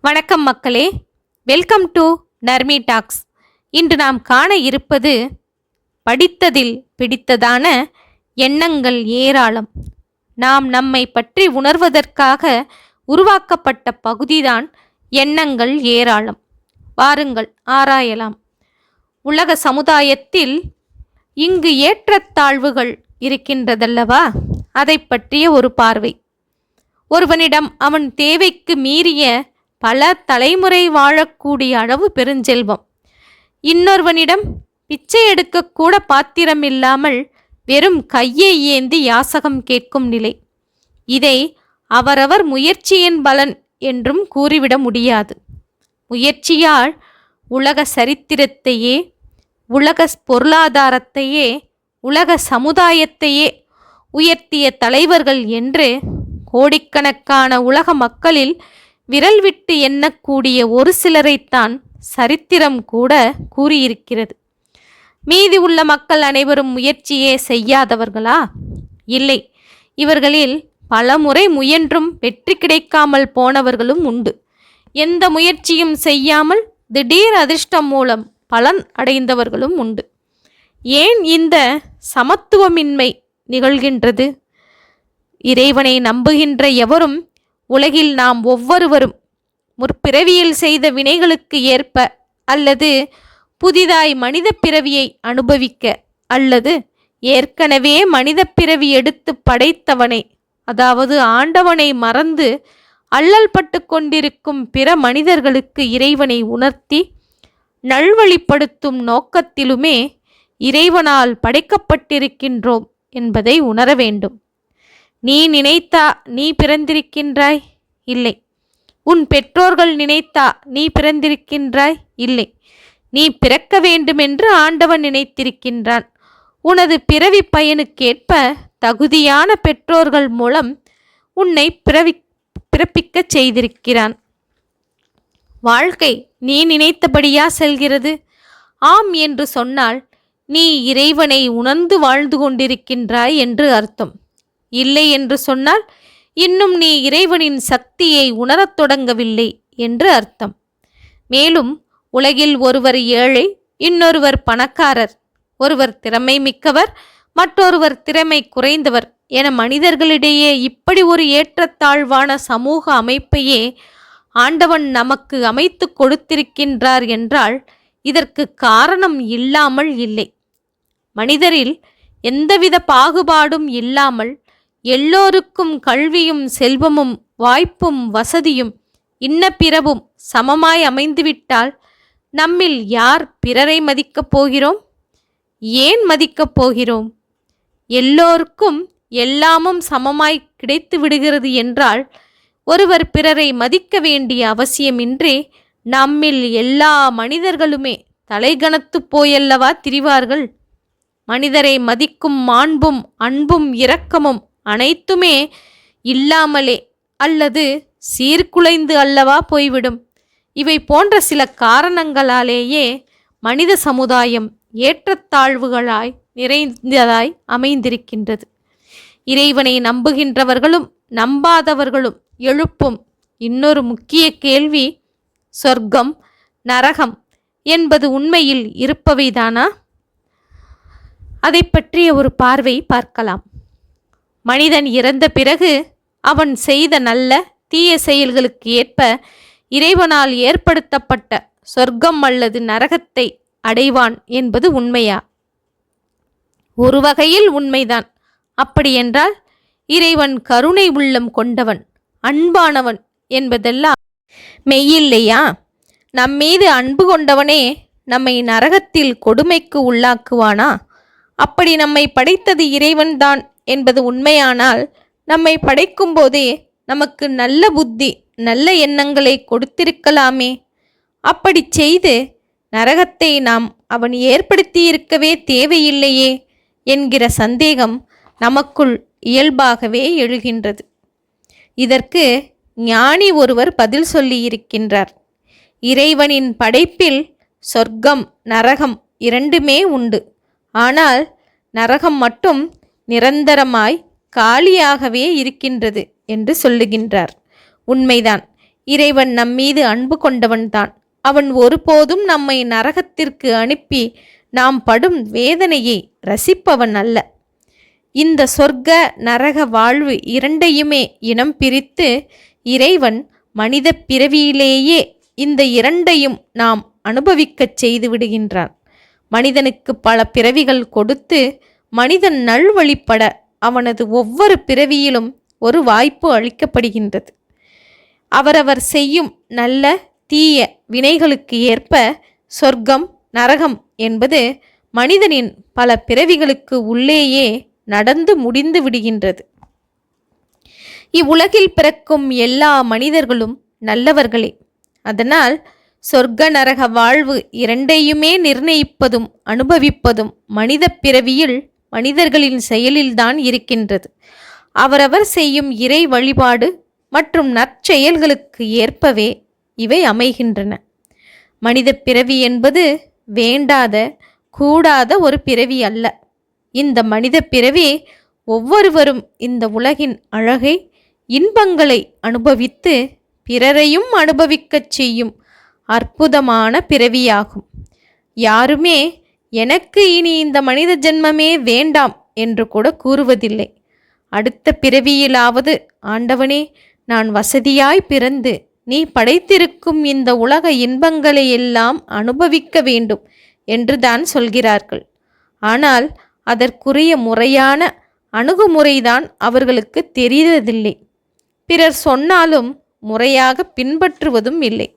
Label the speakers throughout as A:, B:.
A: வணக்கம் மக்களே. Welcome to Narmi tax இன்று நாம் காண இருப்பது படித்ததில் பிடித்ததான எண்ணங்கள் ஏராளம். நாம் நம்மை பற்றி உணர்வதற்காக உருவாக்கப்பட்ட பகுதிதான் எண்ணங்கள் ஏராளம். வாருங்கள் ஆராயலாம். உலக சமுதாயத்தில் இங்கு ஏற்றத்தாழ்வுகள் இருக்கின்றதல்லவா? அதை பற்றிய ஒரு பார்வை. ஒருவனிடம் அவன் தேவைக்கு மீறிய பல தலைமுறை வாழக்கூடிய அளவு பெருஞ்செல்வம். இன்னொருவனிடம் பிச்சை எடுக்கக்கூட பாத்திரம் இல்லாமல் வெறும் கையை ஏந்தி யாசகம் கேட்கும் நிலை. இதை அவரவர் முயற்சியின் பலன் என்றும் கூறிவிட முடியாது. முயற்சியால் உலக சரித்திரத்தையே உலக பொருளாதாரத்தையே உலக சமுதாயத்தையே உயர்த்திய தலைவர்கள் என்று கோடிக்கணக்கான உலக மக்களில் விரல் விட்டு எண்ணக்கூடிய ஒரு சிலரைத்தான் சரித்திரம் கூட கூறியிருக்கிறது. மீதி உள்ள மக்கள் அனைவரும் முயற்சியே செய்யாதவர்களா? இல்லை. இவர்களில் பல முறை முயன்றும் வெற்றி கிடைக்காமல் போனவர்களும் உண்டு. எந்த முயற்சியும் செய்யாமல் திடீர் அதிர்ஷ்டம் மூலம் பலன் அடைந்தவர்களும் உண்டு. ஏன் இந்த சமத்துவமின்மை நிகழ்கின்றது? இறைவனை நம்புகின்ற எவரும் உலகில் நாம் ஒவ்வொருவரும் முற்பிறவியில் செய்த வினைகளுக்கு ஏற்ப அல்லது புதிதாய் மனித பிறவியை அனுபவிக்க அல்லது ஏற்கனவே மனித பிறவி எடுத்து படைத்தவனை அதாவது ஆண்டவனை மறந்து அல்லல் பட்டு கொண்டிருக்கும் பிற மனிதர்களுக்கு இறைவனை உணர்த்தி நல்வழிப்படுத்தும் நோக்கத்திலுமே இறைவனால் படைக்கப்பட்டிருக்கின்றோம் என்பதை உணர வேண்டும். நீ நினைத்தா நீ பிறந்திருக்கின்றாய்? இல்லை. உன் பெற்றோர்கள் நினைத்தா நீ பிறந்திருக்கின்றாய்? இல்லை. நீ பிறக்க வேண்டுமென்று ஆண்டவன் நினைத்திருக்கின்றான். உனது பிறவி பயனுக்கேற்ப தகுதியான பெற்றோர்கள் மூலம் உன்னை பிறவி பிறப்பிக்கச் செய்திருக்கிறான். வாழ்க்கை நீ நினைத்தபடியா செல்கிறது? ஆம் என்று சொன்னால் நீ இறைவனை உணர்ந்து வாழ்ந்து கொண்டிருக்கின்றாய் என்று அர்த்தம். இல்லை என்று சொன்னால் இன்னும் நீ இறைவனின் சக்தியை உணரத் தொடங்கவில்லை என்று அர்த்தம். மேலும் உலகில் ஒருவர் ஏழை இன்னொருவர் பணக்காரர். ஒருவர் திறமை மிக்கவர் மற்றொருவர் திறமை குறைந்தவர் என மனிதர்களிடையே இப்படி ஒரு ஏற்றத்தாழ்வான சமூக அமைப்பையே ஆண்டவன் நமக்கு அமைத்து கொடுத்திருக்கின்றார் என்றால் இதற்கு காரணம் இல்லாமல் இல்லை. மனிதரில் எந்தவித பாகுபாடும் இல்லாமல் எல்லோருக்கும் கல்வியும் செல்வமும் வாய்ப்பும் வசதியும் இன்ன பிறவும் சமமாய் அமைந்துவிட்டால் நம்மில் யார் பிறரை மதிக்கப் போகிறோம்? ஏன் மதிக்கப் போகிறோம்? எல்லோருக்கும் எல்லாமும் சமமாய் கிடைத்து விடுகிறது என்றால் ஒருவர் பிறரை மதிக்க வேண்டிய அவசியமின்றி நம்மில் எல்லா மனிதர்களுமே தலைகணத்து போயல்லவா திரிவார்கள்? மனிதரை மதிக்கும் மாண்பும் அன்பும் இரக்கமும் அனைத்துமே இல்லாமலே அல்லது சீர்குலைந்து அல்லவா போய்விடும். இவை போன்ற சில காரணங்களாலேயே மனித சமுதாயம் ஏற்றத்தாழ்வுகளாய் நிறைந்ததாய் அமைந்திருக்கின்றது. இறைவனை நம்புகின்றவர்களும் நம்பாதவர்களும் எழுப்பும் இன்னொரு முக்கிய கேள்வி சொர்க்கம் நரகம் என்பது உண்மையில் இருப்பவைதானா? அதை பற்றிய ஒரு பார்வை பார்க்கலாம். மனிதன் இறந்த பிறகு அவன் செய்த நல்ல தீய செயல்களுக்கு ஏற்ப இறைவனால் ஏற்படுத்தப்பட்ட சொர்க்கம் அல்லது நரகத்தை அடைவான் என்பது உண்மையா? ஒரு வகையில் உண்மைதான். அப்படியென்றால் இறைவன் கருணை உள்ளம் கொண்டவன் அன்பானவன் என்பதெல்லாம் மெய்யில்லையா? நம்மீது அன்பு கொண்டவனே நம்மை நரகத்தில் கொடுமைக்கு உள்ளாக்குவானா? அப்படி நம்மை படைத்தது இறைவன்தான் என்பது உண்மையானால் நம்மை படைக்கும் போதே நமக்கு நல்ல புத்தி நல்ல எண்ணங்களை கொடுத்திருக்கலாமே. அப்படி செய்து நரகத்தை நாம் அவன் ஏற்படுத்தியிருக்கவே தேவையில்லையே என்கிற சந்தேகம் நமக்குள் இயல்பாகவே எழுகின்றது. இதற்கு ஞானி ஒருவர் பதில் சொல்லியிருக்கின்றார். இறைவனின் படைப்பில் சொர்க்கம் நரகம் இரண்டுமே உண்டு. ஆனால் நரகம் மட்டும் நிரந்தரமாய் காலியாகவே இருக்கின்றது என்று சொல்லுகின்றார். உண்மைதான். இறைவன் நம்மீது அன்பு கொண்டவன்தான். அவன் ஒருபோதும் நம்மை நரகத்திற்கு அனுப்பி நாம் படும் வேதனையை ரசிப்பவன் அல்ல. இந்த சொர்க்க நரக வாழ்வு இரண்டையுமே இனம் பிரித்து இறைவன் மனித பிறவியிலேயே இந்த இரண்டையும் நாம் அனுபவிக்கச் செய்து விடுகின்றான். மனிதனுக்கு பல பிறவிகள் கொடுத்து மனிதன் நல்வழிப்பட அவனது ஒவ்வொரு பிறவியிலும் ஒரு வாய்ப்பு அளிக்கப்படுகின்றது. அவரவர் செய்யும் நல்ல தீய வினைகளுக்கு ஏற்ப சொர்க்கம் நரகம் என்பது மனிதனின் பல பிறவிகளுக்கு உள்ளேயே நடந்து முடிந்து விடுகின்றது. இவ்வுலகில் பிறக்கும் எல்லா மனிதர்களும் நல்லவர்களே. அதனால் சொர்க்க நரக வாழ்வு இரண்டையுமே நிர்ணயிப்பதும் அனுபவிப்பதும் மனித பிறவியில் மனிதர்களின் செயலில்தான் இருக்கின்றது. அவரவர் செய்யும் இறை வழிபாடு மற்றும் நற்செயல்களுக்கு ஏற்பவே இவை அமைகின்றன. மனித பிறவி என்பது வேண்டாத கூடாத ஒரு பிறவி அல்ல. இந்த மனித பிறவி ஒவ்வொருவரும் இந்த உலகின் அழகை இன்பங்களை அனுபவித்து பிறரையும் அனுபவிக்கச் செய்யும் அற்புதமான பிறவியாகும். யாருமே எனக்கு இனி இந்த மனித ஜென்மமே வேண்டாம் என்று கூட கூறுவதில்லை. அடுத்த பிறவியிலாவது ஆண்டவனே நான் வசதியாய் பிறந்து நீ படைத்திருக்கும் இந்த உலக இன்பங்களை எல்லாம் அனுபவிக்க வேண்டும் என்றுதான் சொல்கிறார்கள். ஆனால் அதற்குரிய முறையான அணுகுமுறைதான் அவர்களுக்கு தெரிவதில்லை பிறர் சொன்னாலும் முறையாக பின்பற்றுவதும் இல்லை.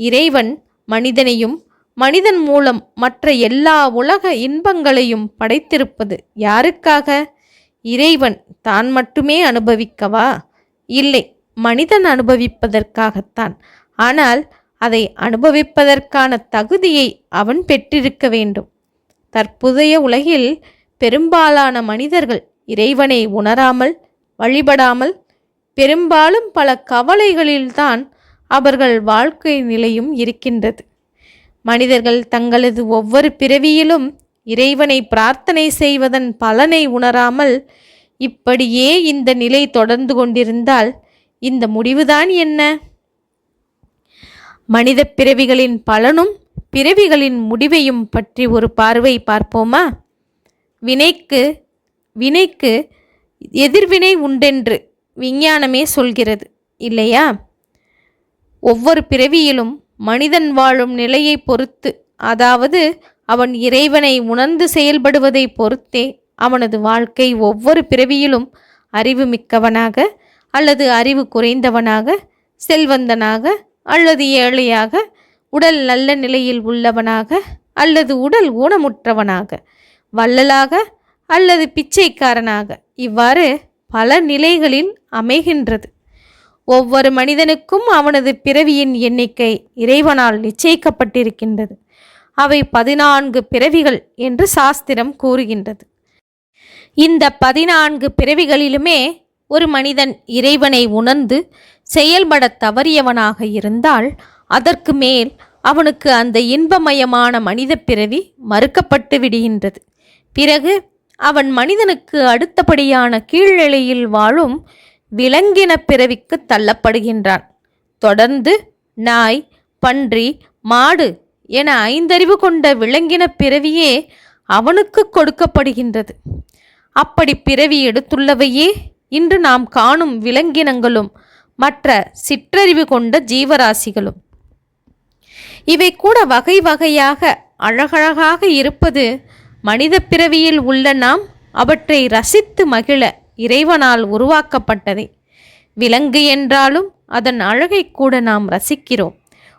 A: இறைவன் மனிதனையும் மனிதன் மூலம் மற்ற எல்லா உலக இன்பங்களையும் படைத்திருப்பது யாருக்காக? இறைவன் தான் மட்டுமே அனுபவிக்கவா? இல்லை மனிதன் அனுபவிப்பதற்காகத்தான். ஆனால் அதை அனுபவிப்பதற்கான தகுதியை அவன் பெற்றிருக்க வேண்டும். தற்போதைய உலகில் பெரும்பாலான மனிதர்கள் இறைவனை உணராமல் வழிபடாமல் பெரும்பாலும் பல கவலைகளில்தான் அவர்கள் வாழ்க்கை நிலையும் இருக்கின்றது. மனிதர்கள் தங்களது ஒவ்வொரு பிறவியிலும் இறைவனை பிரார்த்தனை செய்வதன் பலனை உணராமல் இப்படியே இந்த நிலை தொடர்ந்து கொண்டிருந்தால் இந்த முடிவுதான் என்ன? மனித பிறவிகளின் பலனும் பிறவிகளின் முடிவையும் பற்றி ஒரு பார்வை பார்ப்போமா? வினைக்கு வினைக்கு எதிர்வினை உண்டென்று விஞ்ஞானமே சொல்கிறது இல்லையா? ஒவ்வொரு பிறவியிலும் மனிதன் வாழும் நிலையை பொறுத்து அதாவது அவன் இறைவனை உணர்ந்து செயல்படுவதை பொறுத்தே அவனது வாழ்க்கை ஒவ்வொரு பிறவியிலும் அறிவு மிக்கவனாக அல்லது அறிவு குறைந்தவனாக செல்வந்தனாக அல்லது ஏழையாக உடல் நல்ல நிலையில் உள்ளவனாக அல்லது உடல் ஊனமுற்றவனாக வள்ளலாக அல்லது பிச்சைக்காரனாக. இவ்வாறு பல நிலைகளில் அமைகின்றது. ஒவ்வொரு மனிதனுக்கும் அவனது பிறவியின் எண்ணிக்கை இறைவனால் நிச்சயிக்கப்பட்டிருக்கின்றது. அவை பதினான்கு பிறவிகள் என்று சாஸ்திரம் கூறுகின்றது. இந்த பதினான்கு பிறவிகளிலுமே ஒரு மனிதன் இறைவனை உணர்ந்து செயல்பட தவறியவனாக இருந்தால் அதற்கு மேல் அவனுக்கு அந்த இன்பமயமான மனித பிறவி மறுக்கப்பட்டு விடுகின்றது. பிறகு அவன் மனிதனுக்கு அடுத்தபடியான கீழ்நிலையில் வாழும் விலங்கின பிறவிக்கு தள்ளப்படுகின்றான். தொடர்ந்து நாய் பன்றி மாடு என ஐந்தறிவு கொண்ட விலங்கின பிறவியே அவனுக்கு கொடுக்கப்படுகின்றது. அப்படி பிறவி எடுத்துள்ளவையே இன்று நாம் காணும் விலங்கினங்களும் மற்ற சிற்றறிவு கொண்ட ஜீவராசிகளும். இவை கூட வகை வகையாக அழகழகாக இருப்பது மனித பிறவியில் உள்ள நாம் அவற்றை ரசித்து மகிழ இறைவனால் உருவாக்கப்பட்டதே. விலங்கு என்றாலும் அதன் அழகை கூட நாம் ரசிக்கிறோம்.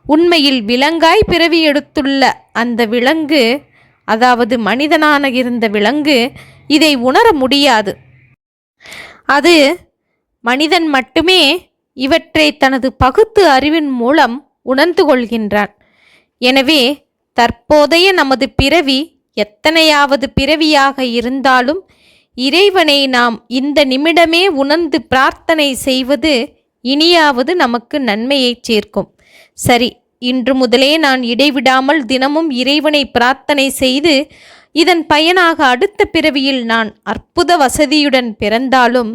A: உண்மையில் விலங்காய் பிறவி எடுத்துள்ள அந்த விலங்கு அதாவது மனிதனான இருந்த விலங்கு இதை உணர முடியாது. அது மனிதன் மட்டுமே இவற்றை தனது பகுத்து அறிவின் மூலம் உணர்ந்து கொள்கின்றான். எனவே தற்போதைய நமது பிறவி எத்தனையாவது பிறவியாக இருந்தாலும் இறைவனை நாம் இந்த நிமிடமே உணர்ந்து பிரார்த்தனை செய்வது இனியாவது நமக்கு நன்மையை சேர்க்கும். சரி இன்று முதலே நான் இடைவிடாமல் தினமும் இறைவனை பிரார்த்தனை செய்து இதன் பயனாக அடுத்த பிறவியில் நான் அற்புத வசதியுடன் பிறந்தாலும்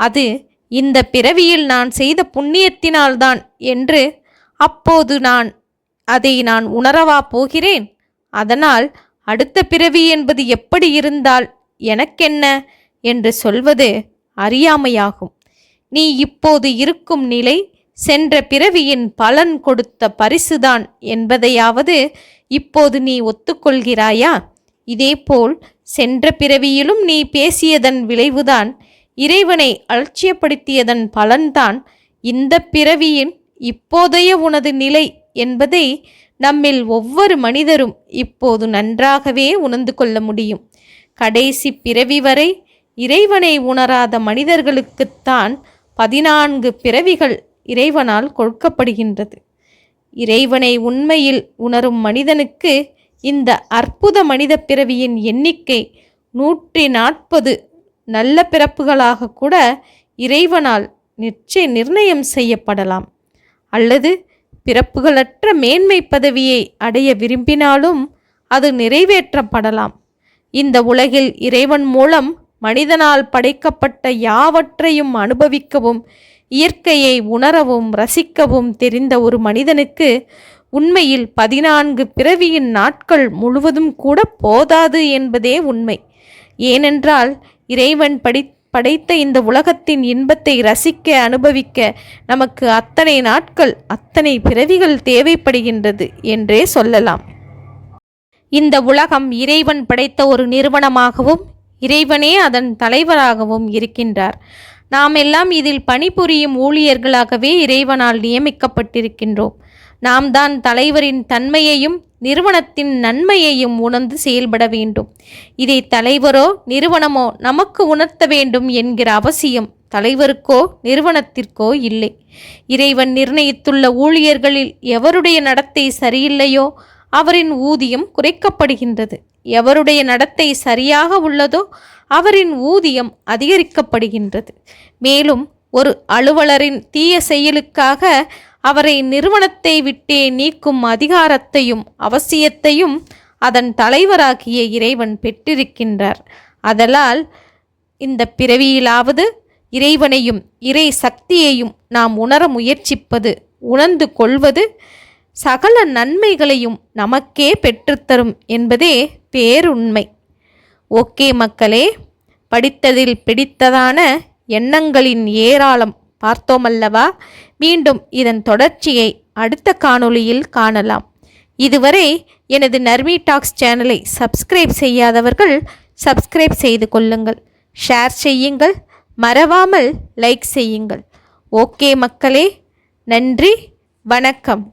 A: அது இந்த பிறவியில் நான் செய்த புண்ணியத்தினால்தான் என்று அப்போது நான் அதை நான் உணரவா போகிறேன்? அதனால் அடுத்த பிறவி என்பது எப்படி இருந்தால் எனக்கென்ன? என்று சொல்வது அறியாமையாகும். நீ இப்போது இருக்கும் நிலை சென்ற பிறவியின் பலன் கொடுத்த பரிசுதான் என்பதையாவது இப்போது நீ ஒத்துக்கொள்கிறாயா? இதேபோல் சென்ற பிறவியிலும் நீ பேசியதன் விளைவுதான் இறைவனை அலட்சியப்படுத்தியதன் பலன்தான் இந்த பிறவியின் இப்போதைய உனது நிலை என்பதை நம்மில் ஒவ்வொரு மனிதரும் இப்போது நன்றாகவே உணர்ந்து கொள்ள முடியும். கடைசி பிறவி வரை இறைவனை உணராத மனிதர்களுக்குத்தான் பதினான்கு பிறவிகள் இறைவனால் கொடுக்கப்படுகின்றது. இறைவனை உண்மையில் உணரும் மனிதனுக்கு இந்த அற்புத மனித பிறவியின் எண்ணிக்கை நூற்றி நாற்பது நல்ல பிறப்புகளாக கூட இறைவனால் நிச்சய நிர்ணயம் செய்யப்படலாம். அல்லது பிறப்புகளற்ற மேன்மை பதவியை அடைய விரும்பினாலும் அது நிறைவேற்றப்படலாம். இந்த உலகில் இறைவன் மூலம் மனிதனால் படைக்கப்பட்ட யாவற்றையும் அனுபவிக்கவும் இயற்கையை உணரவும் ரசிக்கவும் தெரிந்த ஒரு மனிதனுக்கு உண்மையில் பதினான்கு பிறவியின் நாட்கள் முழுவதும் கூட போதாது என்பதே உண்மை. ஏனென்றால் இறைவன் படி படைத்த இந்த உலகத்தின் இன்பத்தை ரசிக்க அனுபவிக்க நமக்கு அத்தனை நாட்கள் அத்தனை பிறவிகள் தேவைப்படுகின்றது என்றே சொல்லலாம். இந்த உலகம் இறைவன் படைத்த ஒரு நிறுவனமாகவும் இறைவனே அதன் தலைவராகவும் இருக்கின்றார். நாம் எல்லாம் இதில் பணிபுரியும் ஊழியர்களாகவே இறைவனால் நியமிக்கப்பட்டிருக்கின்றோம். நாம் தான் தலைவரின் தன்மையையும் நிறுவனத்தின் நன்மையையும் உணர்ந்து செயல்பட வேண்டும். இதை தலைவரோ நிறுவனமோ நமக்கு உணர்த்த வேண்டும் என்கிற அவசியம் தலைவருக்கோ நிறுவனத்திற்கோ இல்லை. இறைவன் நிர்ணயித்துள்ள ஊழியர்களில் எவருடைய நடத்தை சரியில்லையோ அவரின் ஊதியம் குறைக்கப்படுகின்றது. எவருடைய நடத்தை சரியாக உள்ளதோ அவரின் ஊதியம் அதிகரிக்கப்படுகின்றது. மேலும் ஒரு அலுவலரின் தீய செயலுக்காக அவரை நிறுவனத்தை விட்டே நீக்கும் அதிகாரத்தையும் அவசியத்தையும் அதன் தலைவராகிய இறைவன் பெற்றிருக்கின்றார். அதலால் இந்த பிறவியிலாவது இறைவனையும் இறை சக்தியையும் நாம் உணர முயற்சிப்பது உணர்ந்து கொள்வது சகல நன்மைகளையும் நமக்கே பெற்றுத்தரும் என்பதே பேருண்மை. ஓகே மக்களே படித்ததில் பிடித்ததான எண்ணங்களின் ஏராளம் பார்த்தோமல்லவா? மீண்டும் இதன் தொடர்ச்சியை அடுத்த காணொளியில் காணலாம். இதுவரை எனது நர்மி டாக்ஸ் சேனலை சப்ஸ்கிரைப் செய்யாதவர்கள் சப்ஸ்கிரைப் செய்து கொள்ளுங்கள். ஷேர் செய்யுங்கள். மறவாமல் லைக் செய்யுங்கள். ஓகே மக்களே நன்றி வணக்கம்.